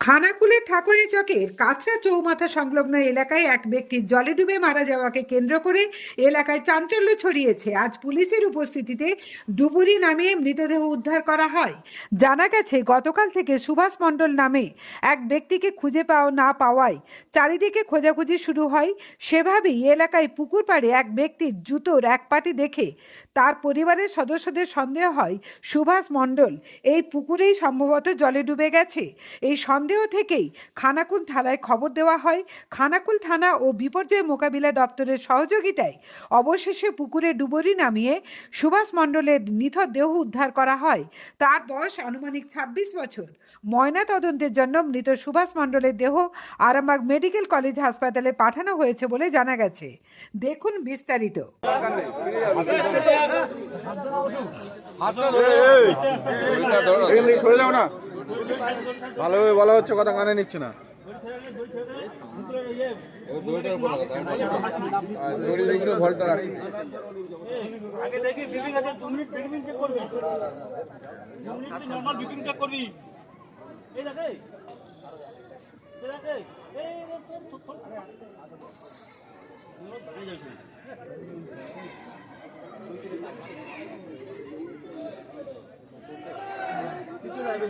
খানাকুলের ঠাকুরের চকের কাঁচরা চৌমাথা সংলগ্ন এলাকায় এক ব্যক্তির জলে ডুবে মারা যাওয়াকে কেন্দ্র করে এলাকায় চাঞ্চল্য ছড়িয়েছে। আজ পুলিশের উপস্থিতিতে ডুবুরি নামে মৃতদেহ উদ্ধার করা হয়। জানা গেছে, গতকাল থেকে সুভাষ মণ্ডল নামে এক ব্যক্তিকে খুঁজে পাওয়া না পাওয়ায় চারিদিকে খোঁজাখুঁজি শুরু হয়। সেভাবেই এলাকায় পুকুর পাড়ে এক ব্যক্তির জুতোর এক পাটি দেখে তার পরিবারের সদস্যদের সন্দেহ হয়, সুভাষ মণ্ডল এই পুকুরেই সম্ভবত জলে ডুবে গেছে। এই সন্দেহ থেকেই খানাকুল থানায় খবর দেওয়া হয় খানাকুল থানা ও বিপর্যয় মোকাবিলা দপ্তরের সহযোগিতায় অবশেষে পুকুরে ডুবুরি নামিয়ে সুভাষ মণ্ডলের নিথর দেহ উদ্ধার করা হয় তার বয়স আনুমানিক ২৬ বছর ময়না তদন্তের জন্য মৃত সুভাষ মণ্ডলের দেহ আরামবাগ মেডিকেল কলেজ হাসপাতালে পাঠানো হয়েছে বলে জানা গেছে দেখুন বিস্তারিত ভালোভাবে বলা হচ্ছে কথা কানে নিচ্ছে না আগে দেখি বিপিং আছে দু মিনিট বিপিং চেক করবি দু মিনিট নর্মাল বিপিং চেক করবি এই দেখে এই দেখে এই তোর তোর তোর দাঁড়িয়ে যাবে আগে তুই বিপিং জল নিতে পার আগে চেক কর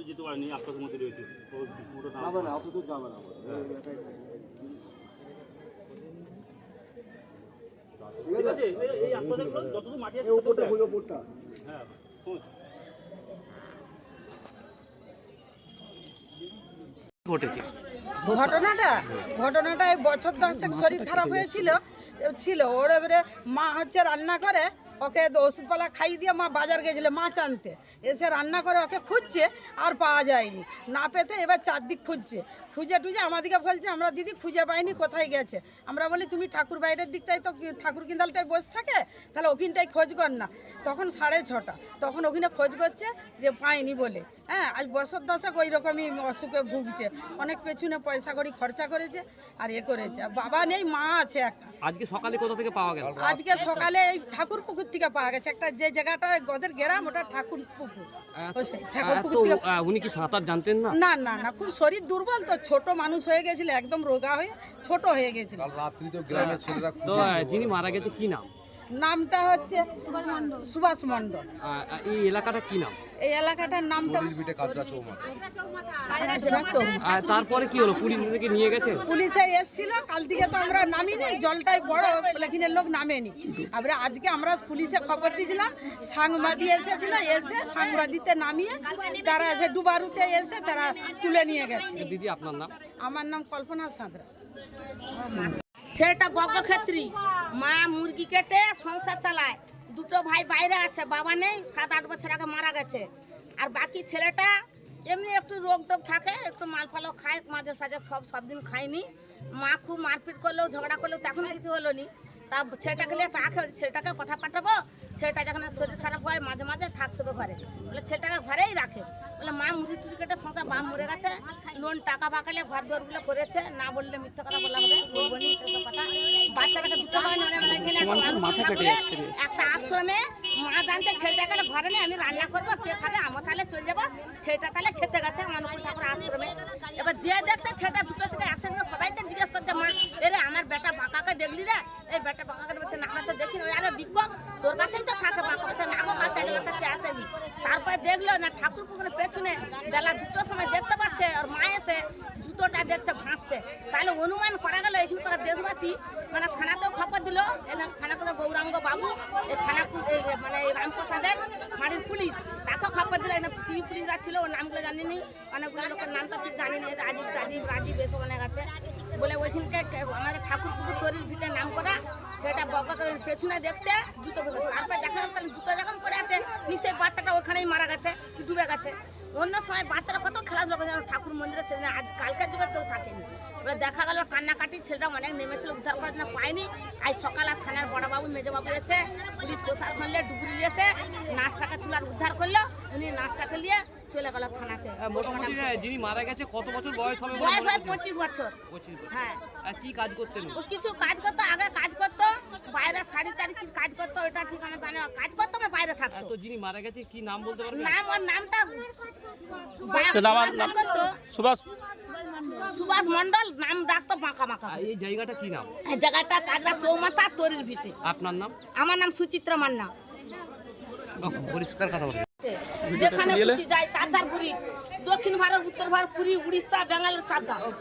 যেতে পারেনি মধ্যে রয়েছে। তো পুরো নাম যাবে না অত দূর যাবে না ঠিক আছে? এই- এই যতদূর মাটি আছে উপরটা হলো উপরটা। হ্যাঁ পৌঁছ। ঘটনাটা ঘটনাটা এই বছর দশেক শরীর খারাপ হয়েছিল ছিল। ওর এবারে মা হচ্ছে রান্না করে ওকে ওষুধপালা খাইয়ে দিয়ে মা বাজার গেছিল মাছ আনতে এসে রান্না করে ওকে খুঁজছে, আর পাওয়া যায়নি। না পেতে এবার চারদিক খুঁজছে। খুঁজে টুজে আমাদেরকে বলছে আমরা দিদি খুঁজে পাইনি কোথায় গেছে? আমরা বলি তুমি ঠাকুর বাইরের দিকটাই তো ঠাকুর কিন্দালটায় বসে থাকে? তাহলে ওখানটায় খোঁজ কর না। তখন সাড়ে ছটা তখন ওখানে খোঁজ করছে যে পাইনি বলে। হ্যাঁ আজ বছর দশক ওই রকমই অসুখে ভুগছে। অনেক পেছনে পয়সা করি খরচা করেছে আর এ করেছে। আর বাবা নেই মা আছে একা। আজকে সকালে কোথা থেকে পাওয়া গেল? আজকে সকালে এই ঠাকুর পুকুর থেকে পাওয়া গেছে। একটা যে জায়গাটা গদের গেরাম ওটা ঠাকুর পুকুর। ঠাকুর পুকুর উনি কি সাঁতার জানতেন না? না না না খুব শরীর দুর্বল তো ছোট মানুষ হয়ে গেছিল একদম রোগা হয়ে ছোট হয়ে গেছিল। তো আহ, যিনি মারা গেছে কি নাম? নামটা হচ্ছে সুভাষ মণ্ডল। এই এলাকাটা কি নাম? এই এলাকাটার নামটা তারপরে কি হলো? পুলিশ থেকে নিয়ে গেছে? পুলিশে এসেছিল কাল থেকে তো আমরা নামিনি জলটাই বড় লেকিনের লোক নামেনি। আবার আজকে আমরা পুলিশে খবর দিয়েছিলাম সাংবাদিক এসেছিল এসে সাংবাদিকতে নামিয়ে তারা যে ডুবারুতে এসে তারা তুলে নিয়ে গেছে। দিদি আপনার নাম? আমার নাম কল্পনা সাঁতরা। ছেলেটা বর্গক্ষেত্রী। মা মুরগি কেটে সংসার চালায়। দুটো ভাই বাইরে আছে, বাবা নেই, সাত আট বছর আগে মারা গেছে। আর বাকি ছেলেটা এমনি একটু রোগ টোগ থাকে, একটু মাল ফালও খায়, মাঝে সাঝে সব সব দিন খায়নি। মা খুব মারপিট করলেও, ঝগড়া করলেও তখন কিছু হলো নি। তা ছেলেটাকে নিয়ে তাকে ছেলেটাকে কথা পাঠাবো। ছেলেটা যখন শরীর খারাপ হয় মাঝে মাঝে থাকতে হবে ঘরে। বলে ছেলেটাকে ঘরেই রাখে। বলে মা মুড়ি টুড়ি কেটে সংসার বাম মরে গেছে। লোন টাকা পাকালে ঘর দরগুলো করেছে। না বললে মিথ্যে কথা বলা হবে। কথা। বাচ্চাটাকে দুটো হয় মানে একটা আশ্রমে মা জানতে ছেলেটা গেলে ঘরে নেই আমি রান্না করব কে খাবে আমার তাহলে চলে যাব। ছেলেটা তাহলে খেতে গেছে মানুষ ঠাকুর আশ্রমে। এবার যে দেখতে ছেলেটা দুটো থেকে আসে না সবাইকে জিজ্ঞেস করছে মা এরে আমার বেটা বাঁকাকে দেখলি রে? তোর কাছেই তো কাছে আসেনি। তারপরে দেখল না, ঠাকুর পুকুরের পেছনে বেলা দুটোর সময় দেখতে পাচ্ছে আর মা এসে জুতোটা দেখতে ভাসছে তাহলে অনুমান করা গেল এখানকার দেশবাসী মানে থানাতেও খবর দিল করে গৌরাঙ্গ বাবু, এই থানা মানে রামপ্রসাদের ফাঁড়ির পুলিশ। তাকেও খবর দিল না সিভি পুলিশরা ছিল, ওর নামগুলো জানিনি। অনেকগুলো লোকের নাম তো ঠিক জানিনি, এই রাজীব রাজীব রাজীব এসব অনেক আছে। বলে ওইখানকে আমাদের ঠাকুর পুকুর তরির ভিটে নাম করা, সেটা বকা পেছনে দেখছে, জুতো পরে তারপরে দেখা যাচ্ছে জুতো যখন পরে আছে নিশ্চয়ই বাচ্চাটা ওখানেই মারা গেছে, ডুবে গেছে। অন্য সময় বাচ্চারা কত খেলাধুলা করে ঠাকুর মন্দিরে সেদিন আজ কালকের যুগে কেউ থাকেনি। এবার দেখা গেল কান্নাকাটি ছেলেটা অনেক নেমেছিল উদ্ধার করার জন্য পায়নি। আজ সকালে থানার বড়বাবু মেজবাবু এসে পুলিশ প্রশাসন নিয়ে ডুবুরি এসে নাচটাকে তুলার উদ্ধার করল। উনি নাচটাকে নিয়ে চলে গেল থানাতে। মোটামুটি যিনি মারা গেছে কত বছর বয়স হবে বয়স হয় পঁচিশ বছর। হ্যাঁ। আর কি কাজ করতেন কিছু কাজ করতো আগে কাজ করতো কি কাজ করতো ওটা ঠিক আমি জানি না। কাজ করতো বাইরে থাকতো। তো যিনি মারা গেছে কি নাম বলতে পারবেন? নাম ওর নামটা সুভাষ সুভাষ মন্ডল নাম ডাকতো মাকা মাকা এই জায়গাটা কি নাম? এই জায়গাটা কাজরা চৌমাথা তরির ভিটে। আপনার নাম? আমার নাম সুচিত্রা মান্না। পরিষ্কার কথা বলবেন যেখানে খুশি চারধার ঘুরি। দক্ষিণ ভারত উত্তর ভারত পুরী উড়িষ্যা বেঙ্গালোর চারধার হ্যাঁ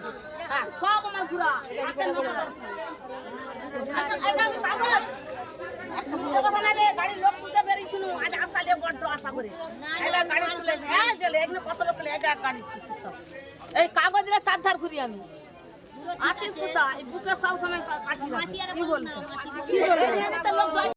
সব আমার ঘুরা। আচ্ছা, আচ্ছা, গাড়ির লোক তুলতে বেরিয়েছিল, আজ আসালে বড্ড আশা করে। গাড়ি তুলে হ্যাঁ, গেলে, এখানে কত লোক এই গাড়ি সব। এই কাগজ দিয়ে চারধার ঘুরি আমি আতিস কোথায় বুকে সব সময় কাটি কি বলব